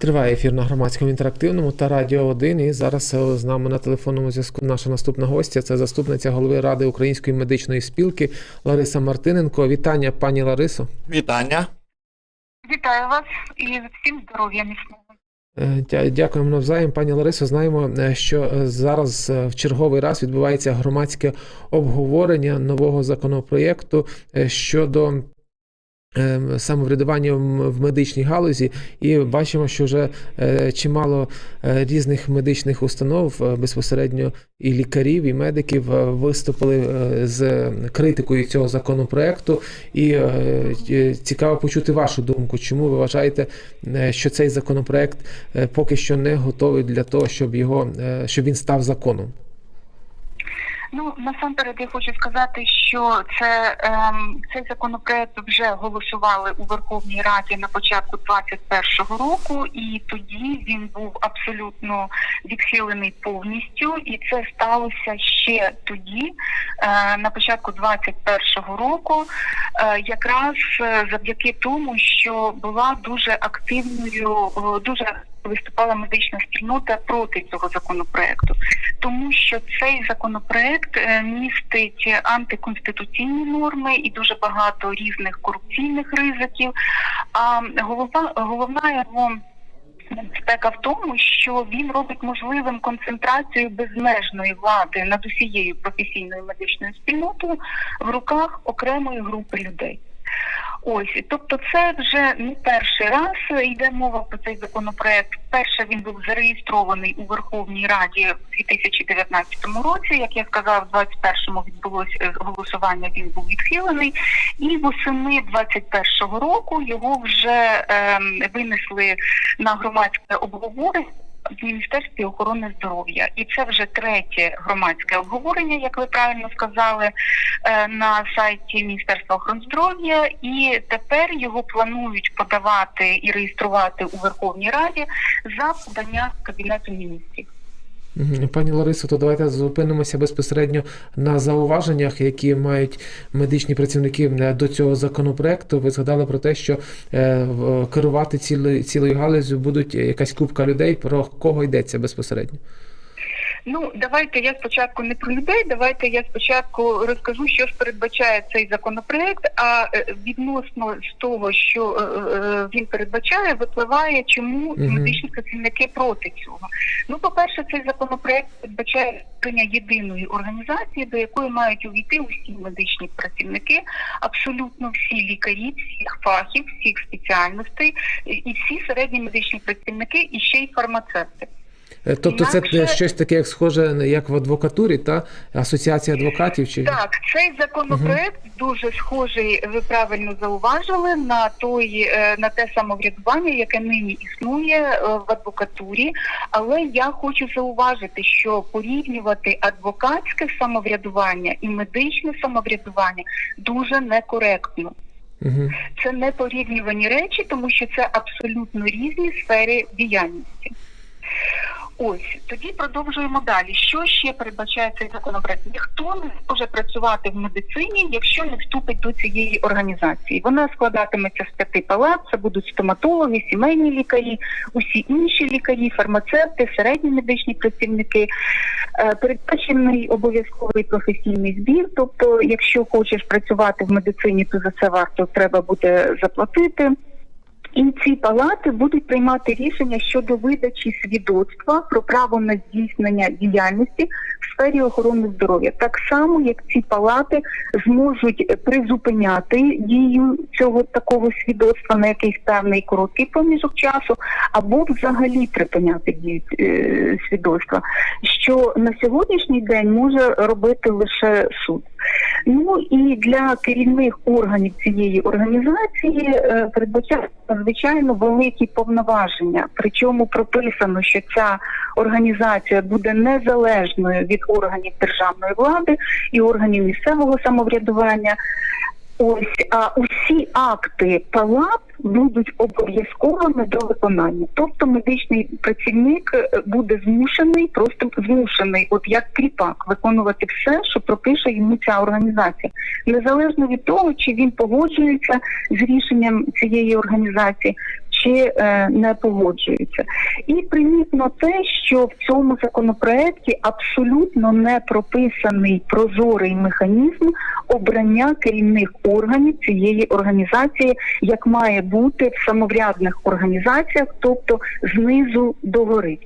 Триває ефір на громадському інтерактивному та Радіо 1. І зараз е, з нами на телефонному зв'язку наша наступна гостя. Це заступниця голови Ради Української медичної спілки Лариса Мартиненко. Вітання, пані Ларисо. Вітання. Вітаю вас і всім здоров'я міцного. Е, дя- Дякуємо навзаєм, пані Ларисо. Знаємо, е, що зараз в черговий раз відбувається громадське обговорення нового законопроєкту щодо е, самоврядування в- медичній галузі, і бачимо, що вже е, чимало е, різних медичних установ е, безпосередньо і лікарів, і медиків виступили з критикою цього законопроекту. І цікаво почути вашу думку, чому ви вважаєте, що цей законопроект поки що не готовий для того, щоб його щоб він став законом. Ну насамперед я хочу сказати, що це ем, цей законопроект вже голосували у Верховній Раді на початку 2021 року, і тоді він був абсолютно відхилений повністю, і це сталося ще тоді, е, на початку 2021 року, е, якраз е, завдяки тому, що була дуже активною, е, дуже виступала медична спільнота проти цього законопроекту, тому що цей законопроект е, містить антиконституційні норми і дуже багато різних корупційних ризиків. А головна головна його Небезпека в тому, що він робить можливим концентрацію безмежної влади над усією професійною медичною спільнотою в руках окремої групи людей. Ось, тобто, це вже не перший раз йде мова про цей законопроект. Перше він був зареєстрований у Верховній Раді в 2019 році. Як я сказав, в 2021-му відбулося е, голосування. Він був відхилений, і восени 2021 року його вже ем, винесли на громадське обговорення. В Міністерстві охорони здоров'я, і це вже третє громадське обговорення, як ви правильно сказали, е, на сайті Міністерства охорони здоров'я. І тепер його планують подавати і реєструвати у Верховній Раді за подання Кабінету міністрів. Пані Ларисо, то давайте зупинимося безпосередньо на зауваженнях, які мають медичні працівники е, до цього законопроекту. Ви згадали про те, що е, керувати цілою цілою галузю будуть якась купка людей. Про кого йдеться безпосередньо? Ну давайте я спочатку не про людей. Давайте я спочатку розкажу, що ж передбачає цей законопроект. А е, відносно з того, що е, е, він передбачає, випливає, чому медичні працівники проти цього. Ну, по перше, цей законопроект передбачає створення єдиної організації, до якої мають увійти усі медичні працівники, абсолютно всі лікарі, всіх фахів, всіх спеціальностей і всі середні медичні працівники, і ще й фармацевти. Е, Тобто, це Інакше- е, щось таке, як схоже, як в адвокатурі, та асоціація адвокатів чи Так, цей законопроект дуже схожий, ви правильно зауважили, на той е, на те самоврядування, яке нині існує в адвокатурі. Але я хочу зауважити, що порівнювати адвокатське самоврядування і медичне самоврядування дуже некоректно. Угу. Це не порівнювані речі, тому що це абсолютно різні сфери діяльності. Ось тоді продовжуємо далі. Що ще передбачає цей законопроект? Ніхто не може працювати в медицині, якщо не вступить до цієї організації. Вона складатиметься з п'яти палат. Це будуть стоматологи, сімейні лікарі, усі інші лікарі, фармацевти, середні медичні працівники. Е, Передбачений обов'язковий професійний збір. Тобто, якщо хочеш працювати в медицині, то за це варто треба буде заплатити. І ці палати будуть приймати рішення щодо видачі свідоцтва про право на здійснення діяльності в сфері охорони здоров'я, так само як ці палати зможуть призупиняти дію цього такого свідоцтва на якийсь певний короткий проміжок часу, або взагалі припиняти дію е, свідоцтва, що на сьогоднішній день може робити лише суд. Ну і для керівних органів цієї організації е, передбачається звичайно великі повноваження. Причому прописано, що ця організація буде незалежною від органів державної влади і органів місцевого самоврядування. Ось а усі акти палат будуть обов'язковими до виконання. Тобто медичний працівник е, буде змушений, просто змушений, от як кріпак, виконувати все, що пропише йому ця організація, незалежно від того, чи він погоджується з рішенням цієї організації, ще е, не погоджуються. І примітно те, що в цьому законопроекті абсолютно не прописаний прозорий механізм обрання керівних органів цієї організації, як має бути в самоврядних організаціях, тобто знизу до гори.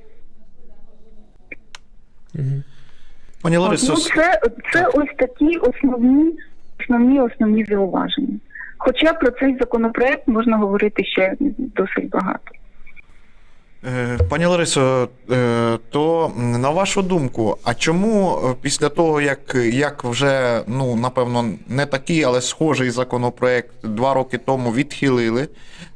Пані Ларисо, ну, це, це ось такі основні, основні, основні зауваження. Хоча про цей законопроект можна говорити ще досить багато. Е, Пані Ларисо, е, то на вашу думку, а чому е, після того, як, як вже, ну, напевно, не такий, але схожий законопроект два роки тому відхилили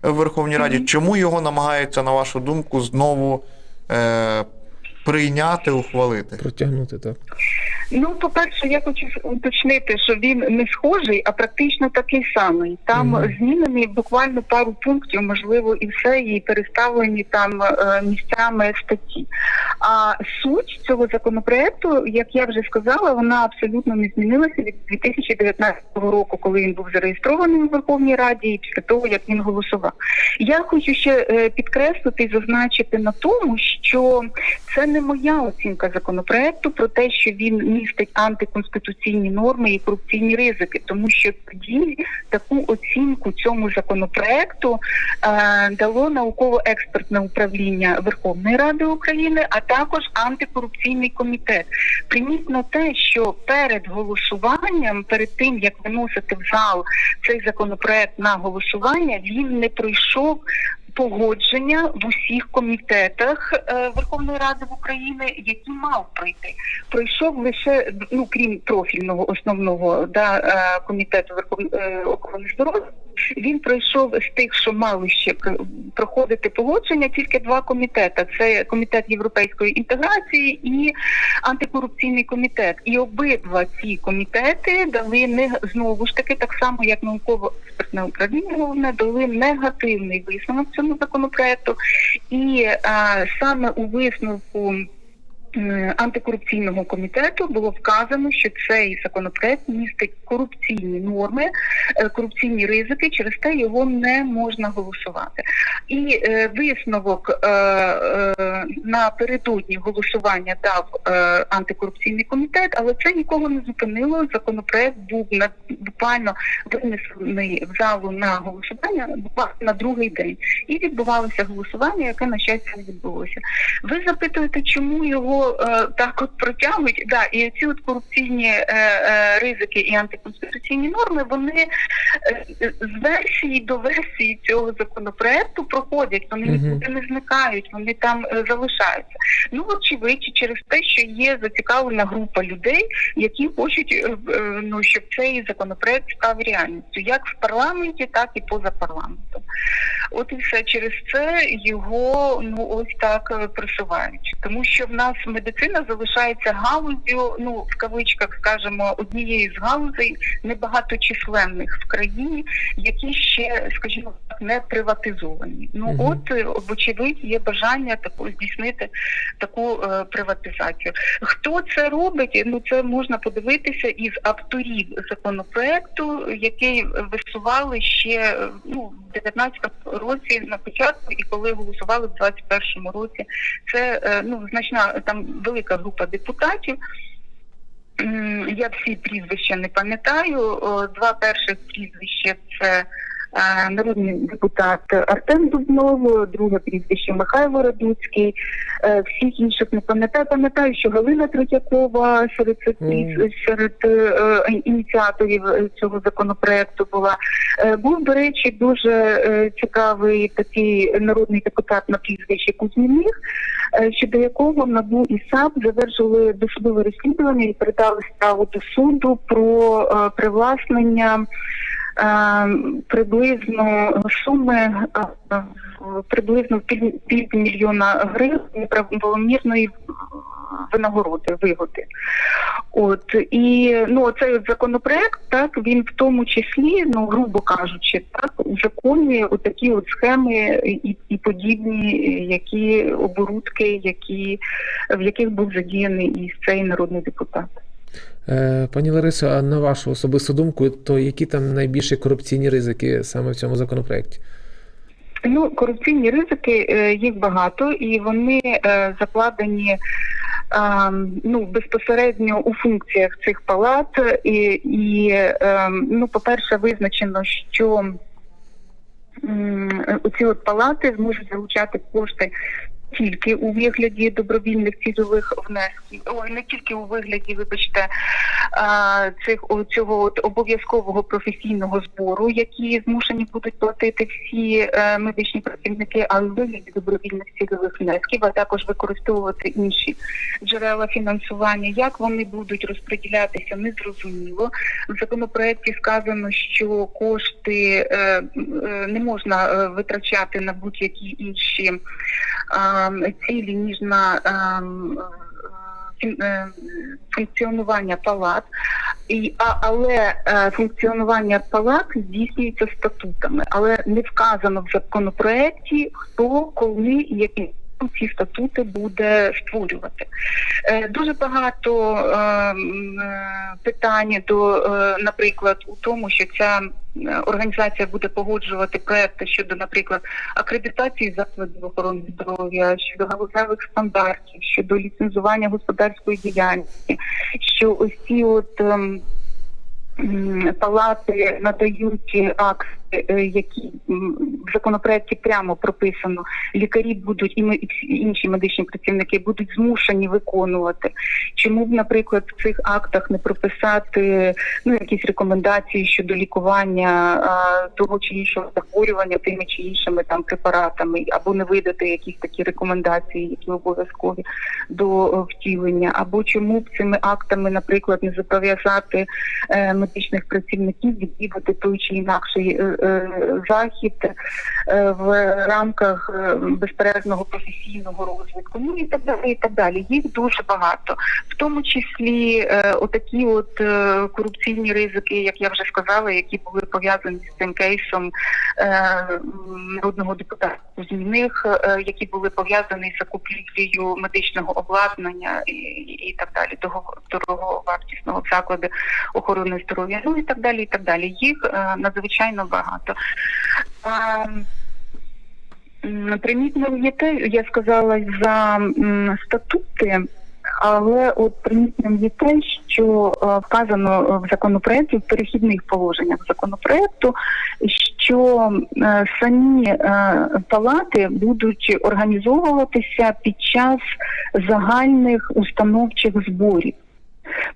в Верховній Раді, Мгм. чому його намагаються, на вашу думку, знову е, прийняти, ухвалити? Протягнути так. Ну, по-перше, я хочу уточнити, що він не схожий, а практично такий самий. Там Мгм. змінені буквально пару пунктів, можливо, і все, і переставлені там е, місцями статті. А суть цього законопроекту, як я вже сказала, вона абсолютно не змінилася від 2019 року, коли він був зареєстрований у Верховній Раді, і після того як він голосував. Я хочу ще е, підкреслити і зазначити на тому, що це не моя оцінка законопроекту про те, що він містить антиконституційні норми і корупційні ризики, тому що тоді таку оцінку цьому законопроекту е, дало науково-експертне управління Верховної Ради України, а також антикорупційний комітет. Примітно те, що перед голосуванням, перед тим як виносити в зал цей законопроект на голосування, він не пройшов погодження в усіх комітетах е, Верховної Ради в України, які мав пройти. Пройшов лише ну крім профільного основного да, е, комітету Верховної охорони здоров'я. Він пройшов з тих, що мали ще про- проходити погодження, тільки два комітети: це комітет європейської інтеграції і антикорупційний комітет. І обидва ці комітети дали не знову ж таки, так само як науково-експертне управління головне, дали негативний висновок цьому законопроекту. І а, саме у висновку. М, Антикорупційного комітету було вказано, що цей законопроект містить корупційні норми, е, корупційні ризики, через те його не можна голосувати. І е, висновок е, е, напередодні голосування дав е, антикорупційний комітет, але це нікого не зупинило. Законопроект був на буквально винесений в залу на голосування на другий день, і відбувалося голосування, яке на щастя не відбулося. Ви запитуєте, чому його е, так от протягують? Да, і ці от корупційні е, е, ризики і антиконституційні норми, вони з версії до версії цього законопроекту проходять, вони нікуди не зникають, вони там е, залишаються. Ну очевидь, через те, що є зацікавлена група людей, які хочуть, е, е, ну щоб цей законопроект став реальністю, як в парламенті, так і поза парламентом. От і все через це його ну ось так просувають, тому що в нас медицина залишається галузю, ну в кавичках скажемо, однією з галузей небагаточисленних в країні, які ще, скажімо не приватизовані. Ну Мгм. от е, вочевидь є бажання таку здійснити таку е, приватизацію. Хто це робить? Ну це можна подивитися із авторів законопроекту, який висували ще е, ну в 19-му році на початку, і коли голосували в 21-му році. Це е, ну значна там велика група депутатів. Я всі прізвища не пам'ятаю. Два перших прізвища це народний депутат Артем Дубнов, друге прізвище Михайло Радуцький. Е, Всіх інших не пам'ятаю. Пам'ятаю, що Галина Третьякова серед цих серед е, е, ініціаторів цього законопроекту була. Був, до речі, дуже цікавий такий народний депутат на прізвище Кузьміних, щодо якого НАБУ і САП завершили досудове розслідування і передали справу до суду про привласнення приблизно суми е, е, приблизно півмільйона гривень неправомірної винагороди, вигоди. От і ну цей законопроект, так він в тому числі, ну грубо кажучи, так узаконює отакі от схеми і, і подібні, які оборудки, які в яких був задіяний і цей народний депутат. Е, Пані Ларисо, а на вашу особисту думку, то які там найбільші корупційні ризики саме в цьому законопроекті? Ну, корупційні ризики е, їх багато, і вони е, закладені е, ну, безпосередньо у функціях цих палат. І, і е, ну, по-перше, визначено, що м, оці от палати зможуть залучати кошти. Тільки у вигляді добровільних цільових внесків, ой, не тільки у вигляді, вибачте, цих цього обов'язкового професійного збору, які змушені будуть платити всі е, медичні працівники, а в вигляді добровільних цільових внесків, а також використовувати інші джерела фінансування. Як вони будуть розподілятися, незрозуміло. В законопроекті сказано, що кошти е, е, не можна витрачати на будь-які інші цілі, ніж на ем, е, е, функціонування палат. І, а, але е, функціонування палат здійснюється статутами, але не вказано в законопроекті, хто, коли і яким ці статути буде створювати. Е, дуже багато е, е, питань до, е, наприклад, у тому, що ця організація буде погоджувати проекти щодо, наприклад, акредитації закладів охорони здоров'я, щодо галузевих стандартів, щодо ліцензування господарської діяльності, що ось ці от. ем, Палати надають акти, е, які в законопроекті прямо прописано. Лікарі будуть і ми- і інші медичні працівники будуть змушені виконувати. Чому б, наприклад, в цих актах не прописати ну якісь рекомендації щодо лікування а, того чи іншого захворювання тими чи іншими там препаратами, або не видати якісь такі рекомендації, які обов'язкові до е, втілення, або чому б цими актами, наприклад, не зобов'язати е, медичних працівників відвідати той чи інакший е, е, захід е, в рамках е, безперервного професійного розвитку. Ну і так далі. І так далі. Їх дуже багато, в тому числі е, отакі от е, корупційні ризики, як я вже сказала, які були пов'язані з цим кейсом е, народного депутата Кузьміних, е, які були пов'язані з закупівлею медичного обладнання і, і так далі, дороговартісного закладу охорони здоров'я, ну і так далі, і так далі. Їх е, надзвичайно багато. А, м, Примітно є те, я сказала за статути, але от примітним є те, що е, вказано в законопроекті в перехідних положеннях законопроекту, що е, самі е, палати будуть організовуватися під час загальних установчих зборів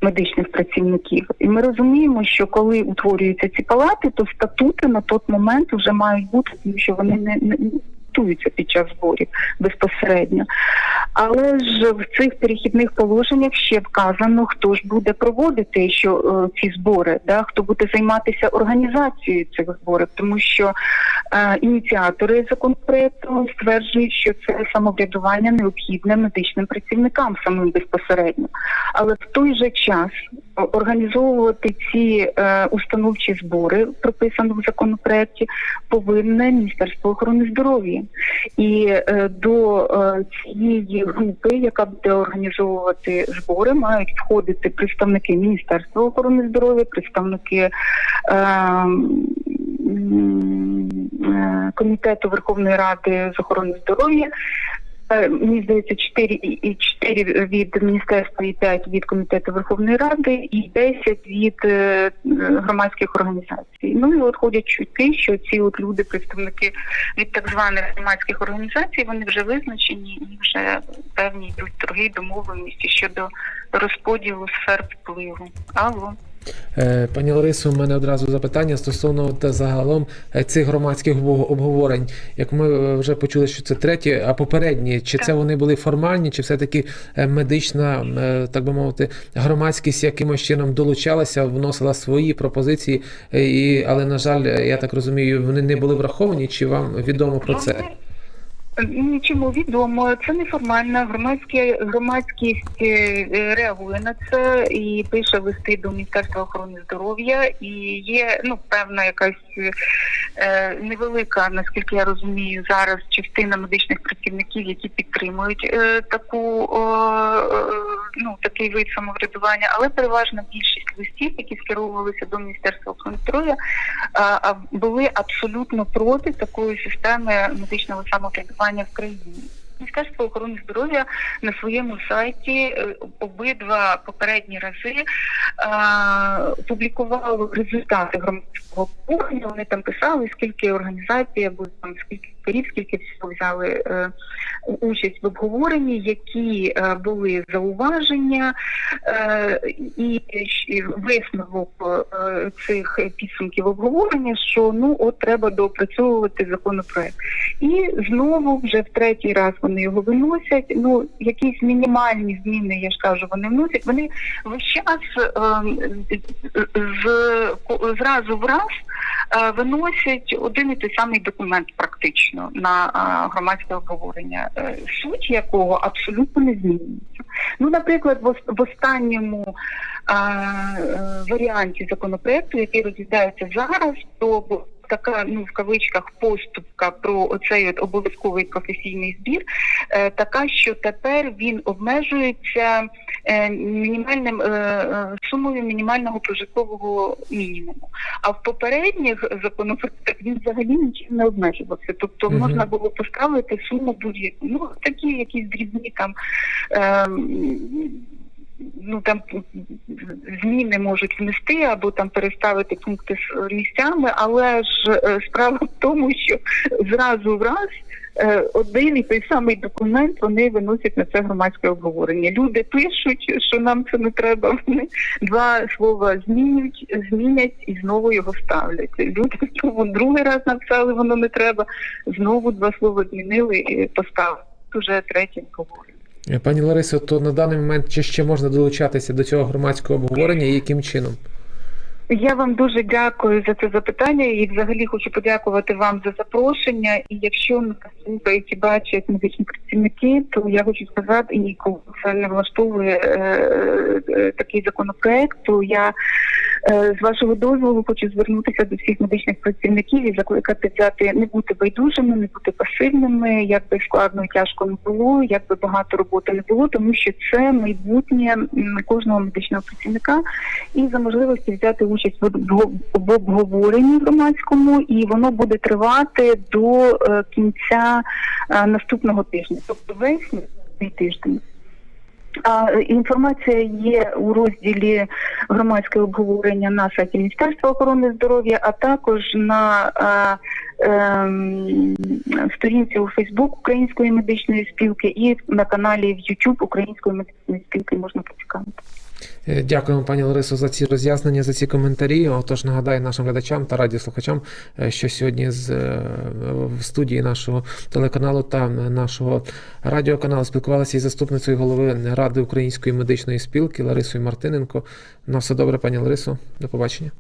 медичних працівників. І ми розуміємо, що коли утворюються ці палати, то статути на той момент вже мають бути, тому що вони не, не готуються під час зборів безпосередньо. Але ж в цих перехідних положеннях ще вказано, хто ж буде проводити що е, ці збори, да, хто буде займатися організацією цих зборів, тому що е, ініціатори законопроекту стверджують, що це самоврядування необхідне медичним працівникам самим безпосередньо. Але в той же час організовувати ці е, установчі збори, прописано в законопроекті, повинне Міністерство охорони здоров'я. І е, до е, цієї групи, яка буде організовувати збори, мають входити представники Міністерства охорони здоров'я, представники е, е, комітету Верховної Ради з охорони здоров'я. Е, Мені здається, 4, і 4 від міністерства і 5 від комітету Верховної Ради і 10 від е, громадських організацій. Ну і от ходять чутки, що ці от люди, представники від так званих громадських організацій, вони вже визначені і вже певні йдуть торги домовленості щодо розподілу сфер впливу. Алло. Е, Пані Ларисо, у мене одразу запитання стосовно та загалом е, цих громадських обговорень. Як ми е, вже почули, що це треті, а попередні, чи це вони були формальні, чи все-таки медична, так би мовити, громадськість якимось чином долучалася, вносила свої пропозиції, і, але, на жаль, я так розумію, вони не були враховані, чи вам відомо про це? Нічому відомо, це неформальна громадська громадськість е, е, реагує на це і пише листи до Міністерства охорони здоров'я. І є ну певна якась е, невелика, наскільки я розумію, зараз частина медичних працівників, які підтримують е, таку е, е, ну такий вид самоврядування, але переважна більшість листів, які скеровувалися до міністерства охорони здоров'я, а були абсолютно проти такої системи медичного самоврядування в країні. Міністерство охорони здоров'я на своєму сайті е, обидва попередні рази е, публікувало результати громадського обговорення. Вони там писали, скільки організацій або там скільки лікарів, скільки всього взяли е, участь в обговоренні, які е, були зауваження, е, і висновок цих підсумків обговорення, що ну от треба доопрацьовувати законопроект. І знову вже в третій раз вони його виносять. Ну якісь мінімальні зміни, я ж кажу, вони вносять. Вони весь час ем, з зразу в раз виносять один і той самий документ практично на е, громадське обговорення, е, суть якого абсолютно не змінюється. Ну, наприклад, в, в останньому е, варіанті законопроекту, який розглядається зараз, то така ну в кавичках поступка про оцей от обов'язковий професійний збір, е, така, що тепер він обмежується е, мінімальним е, е, сумою мінімального прожиткового мінімуму. А в попередніх законопроектах він взагалі нічим не обмежувався. Тобто Мгм. можна було поставити суму будь-яку. Ну такі якісь дрібні там. ем, Ну там зміни можуть внести або там переставити пункти з місцями, але ж е, справа в тому, що зразу в раз е, один і той самий документ вони виносять на це громадське обговорення. Люди пишуть, що нам це не треба. Вони два слова змінюють, змінять і знову його ставлять. Люди тому другий раз написали, воно не треба. Знову два слова змінили і поставили. Уже третє обговорення. Е, Пані Ларисо, то на даний момент чи ще можна долучатися до цього громадського обговорення і яким чином? Я вам дуже дякую за це запитання і взагалі хочу подякувати вам за запрошення. І якщо нас слухають і бачать медичні працівники, то я хочу сказати, і коли це не влаштовує е, е, такий законопроект, то я з вашого дозволу хочу звернутися до всіх медичних працівників і закликати взяти не бути байдужими, не бути пасивними, як би складно і тяжко не було, як би багато роботи не було, тому що це майбутнє кожного медичного працівника і за можливості взяти участь в обговоренні громадському, і воно буде тривати до е, кінця е, наступного тижня, тобто весь тиждень. А е, інформація є у розділі громадське обговорення на сайті Міністерства охорони здоров'я, а також на е, ем, сторінці у Фейсбук Української медичної спілки і на каналі в YouTube Української медичної спілки можна поцікавити. Е, Дякуємо, пані Ларисо, за ці роз'яснення, за ці коментарі. Отож, нагадаю нашим глядачам та радіослухачам, е, що сьогодні з е, в студії нашого телеканалу та нашого радіоканалу спілкувалися із заступницею голови Ради Української медичної спілки Ларисою Мартиненко. На все добре, пані Ларисо. До побачення.